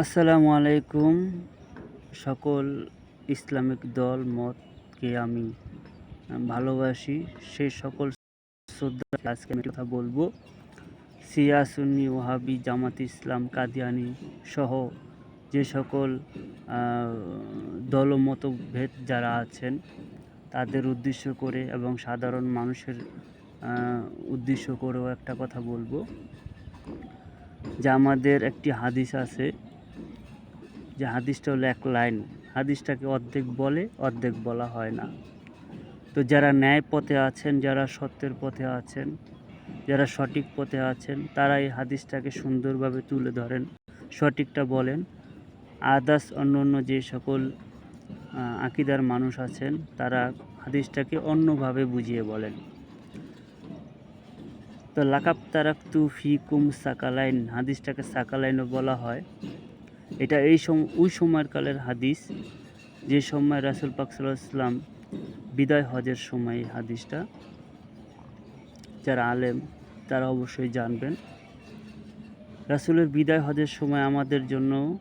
আসসালামু আলাইকুম। সকল ইসলামিক দল, মতকে আমি ভালোবাসি। সেই সকল শ্রদ্ধা আজকে আমি কথা বলব। সিয়া সুন্নি ওহাবি জামাত ইসলাম, কাদিয়ানি সহ যে সকল দল মতভেদ যারা আছেন, তাদের উদ্দেশ্য করে এবং সাধারণ মানুষের উদ্দেশ্য করেও একটা কথা বলব। যে আমাদের একটি হাদিস আছে যে হাদিসটা হলো এক লাইন, হাদিসটাকে অর্ধেক বলে, অর্ধেক বলা হয় না। তো যারা ন্যায় পথে আছেন, যারা সত্যের পথে আছেন, যারা সঠিক পথে আছেন, তারা এই হাদিসটাকে সুন্দরভাবে তুলে ধরেন, সঠিকটা বলেন। আদার্স অন্য অন্য যে সকল আকিদার মানুষ আছেন, তারা হাদিসটাকে অন্যভাবে বুঝিয়ে বলেন। তো লাকাব তারাক্তু ফি কুম সাকালাইন, হাদিসটাকে সাকালাইনও বলা হয়। এটা এই ওই সময়ের কালের হাদিস, যে সময় রাসুল পাক সাল্লাম বিদায় হজের সময় এই হাদিসটা, যারা আলেম, তারা অবশ্যই জানবেন। রাসুলের বিদায় হজের সময় আমাদের জন্য,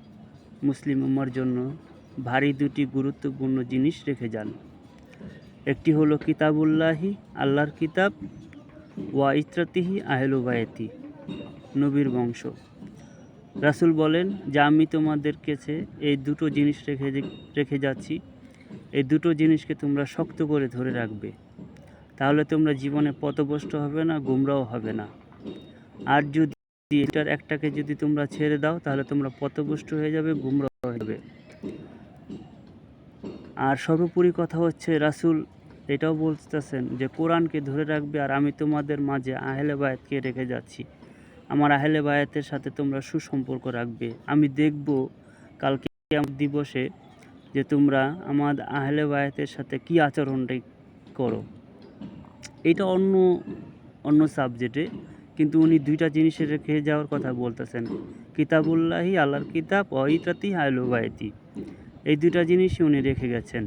মুসলিম উম্মার জন্য ভারী দুটি গুরুত্বপূর্ণ জিনিস রেখে যান। একটি হলো কিতাবুল্লাহি, আল্লাহর কিতাব, ওয়া ইত্রাতিহি আহলুবায়তি নবীর বংশ। রাসূল বলেন, যে আমি তোমাদের কাছে এই দুটো জিনিস রেখে রেখে যাচ্ছি, এই দুটো জিনিসকে তোমরা শক্ত করে ধরে রাখবে। তাহলে তোমরা জীবনে পথভ্রষ্ট হবে না, গুমরাও হবে না। আর যদি এটার একটাকে যদি তোমরা ছেড়ে দাও, তাহলে তোমরা পথভ্রষ্ট হয়ে যাবে, গুমরাও হয়ে যাবে। আর সর্বোপরি কথা হচ্ছে, রাসূল এটাও বলতেছেন যে, কোরআনকে ধরে রাখবে আর আমি তোমাদের মাঝে আহলে বায়াতকে রেখে যাচ্ছি। আমার আহলে বায়াতের সাথে তোমরা সুসম্পর্ক রাখবে। আমি দেখব কালকে কিয়ামত দিবসে যে তোমরা আমার আহলে বায়াতের সাথে কি আচরণটা করো। এটা অন্য অন্য সাবজেক্টে কিন্তু উনি দুইটা জিনিসের রেখে যাওয়ার কথা বলতেছেন। কিতাবুল্লাহি আল্লাহর কিতাব অইতাতি আহলে বায়াতি। এই দুইটা জিনিসই উনি রেখে গেছেন।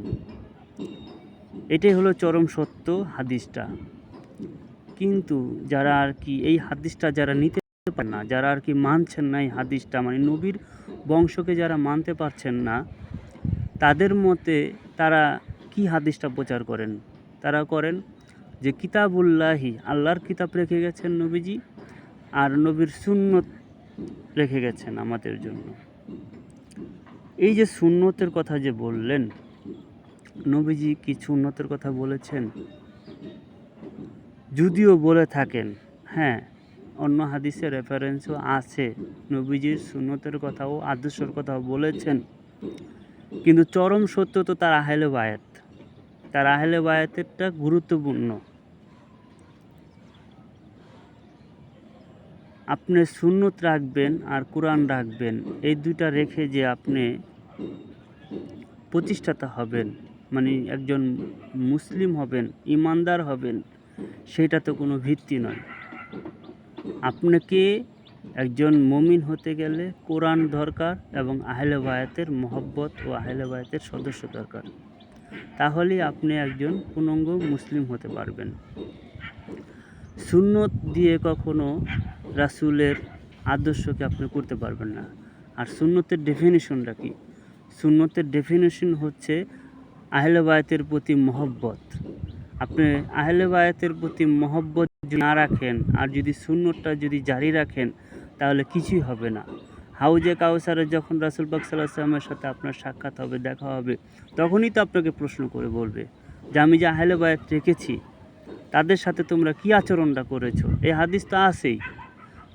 এটাই হলো চরম সত্য হাদিসটা। কিন্তু যারা আর কি এই হাদিসটা যারা নিতে পারে না যারা আর কি মানছেন না এই হাদিসটা মানে নবীর বংশকে যারা মানতে পারছেন না, তাদের মতে তারা কি হাদিসটা প্রচার করেন? তারা করেন যে কিতাবুল্লাহি, আল্লাহর কিতাব রেখে গেছেন নবীজি, আর নবীর সুন্নত রেখে গেছেন আমাদের জন্য। এই যে সুন্নতের কথা যে বললেন, নবীজি কি সুন্নতের কথা বলেছেন? যদিও বলে থাকেন হ্যাঁ অন্য হাদিসের রেফারেন্সও আছে। নবীজির সুন্নতের কথাও আদর্শের কথাও বলেছেন। কিন্তু চরম সত্য তো তার আহেলে বায়াত। তার আহেলে বায়াতেরটা গুরুত্বপূর্ণ। আপনি সুন্নত রাখবেন আর কোরআন রাখবেন, এই দুইটা রেখে যে আপনি প্রতিষ্ঠাতা হবেন মানে একজন মুসলিম হবেন, ইমানদার হবেন, সেটা তো কোনো ভিত্তি নয়। আপনাকে একজন মমিন হতে গেলে কোরআন দরকার এবং আহলে বায়াতের মহব্বত ও আহলে বায়াতের সদস্য দরকার। তাহলে আপনি একজন পূর্ণাঙ্গ মুসলিম হতে পারবেন। সুন্নত দিয়ে কখনো রাসুলের আদর্শকে আপনি করতে পারবেন না। আর সুন্নতের ডেফিনেশনটা কি? সুন্নতের ডেফিনেশন হচ্ছে আহলে বায়াতের প্রতি মহব্বত। আপনি আহলে বায়াতের প্রতি মহব্বত না রাখেন, আর যদি সুন্নতটা যদি জারি রাখেন, তাহলে কিছুই হবে না। হাউজে কাউসারে যখন রাসুল পাক সাথে আপনার সাক্ষাৎ হবে, দেখা হবে, তখনই তো আপনাকে প্রশ্ন করে বলবে যে, আমি যে আহলে বায়াত রেখেছি, তাদের সাথে তোমরা কি আচরণটা করেছ? এই হাদিস তো আছেই।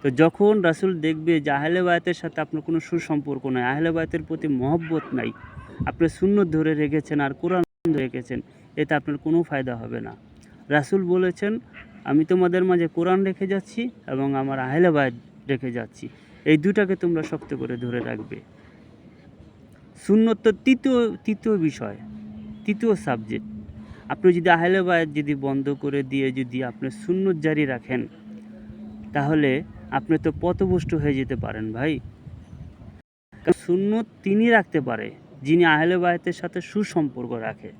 তো যখন রাসুল দেখবে যে আহলে বায়াতের সাথে আপনার কোনো সুসম্পর্ক নয় আহলে বায়াতের প্রতি মহব্বত নাই, আপনি শূন্য ধরে রেখেছেন আর কোরআন রেখেছেন এতে আপনার কোনো ফায়দা হবে না। রাসূল বলেছেন, আমি তোমাদের মাঝে কোরআন রেখে যাচ্ছি এবং আমার আহলে রেখে যাচ্ছি। এই দুটাকে তোমরা শক্ত করে ধরে রাখবে। তো তৃতীয় তৃতীয় বিষয়, তৃতীয় সাবজেক্ট আপনি যদি আহলে বায়াত যদি বন্ধ করে দিয়ে যদি আপনি সুন্নত জারি রাখেন, তাহলে আপনি তো পথভ্রষ্ট হয়ে যেতে পারেন ভাই। সুন্নত তিনি রাখতে পারে, যিনি আহলে বায়াতের সাথে সুসম্পর্ক রাখে।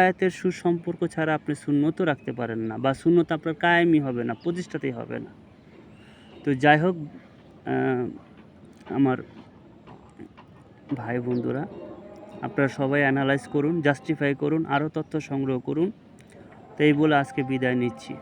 আয়াতের সুসম্পর্ক ছাড়া আপনি শূন্যত রাখতে পারেন না বা শূন্যত আপনার কায়েমই হবে না, প্রতিষ্ঠাতেই হবে না। তো যাই হোক আমার ভাই বন্ধুরা আপনারা সবাই অ্যানালাইজ করুন জাস্টিফাই করুন, আরও তথ্য সংগ্রহ করুন। তো এই বলে আজকে বিদায় নিচ্ছি।